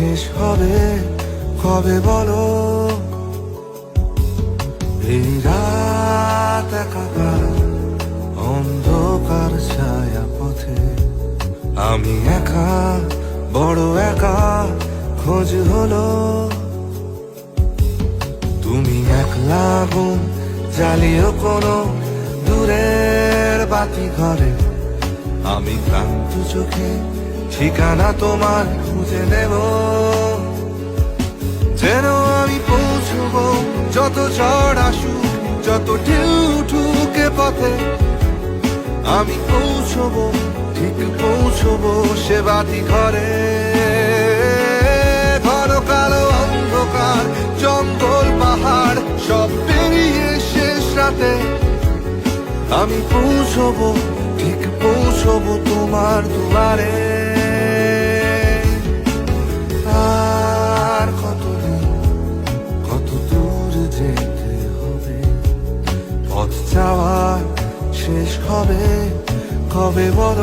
শেষ হবে, কবে বলো? এই রাত অন্ধকার ছায়া পথে। আমি একা, বড় একা, খোঁজ হলো। তুমি একলা গুম জ্বালিও কোনো দূরের বাতি ঘরে। আমি ক্লান্ত চোখে ঠিকানা তোমার খুঁজে নেব। যেন আমি পৌঁছবো যত ঝড় আসুক, যত ঢেউ উঠুকে পথে। আমি পৌঁছবো, ঠিক পৌঁছবো সে বাতি ঘরে। ঘন কালো অন্ধকার, জঙ্গল, পাহাড়, সব পেরিয়ে শেষ রাতে। আমি পৌঁছবো, ঠিক পৌঁছবো তোমার দুয়ারে। পথ যাওয়ার শেষ হবে কবে বড়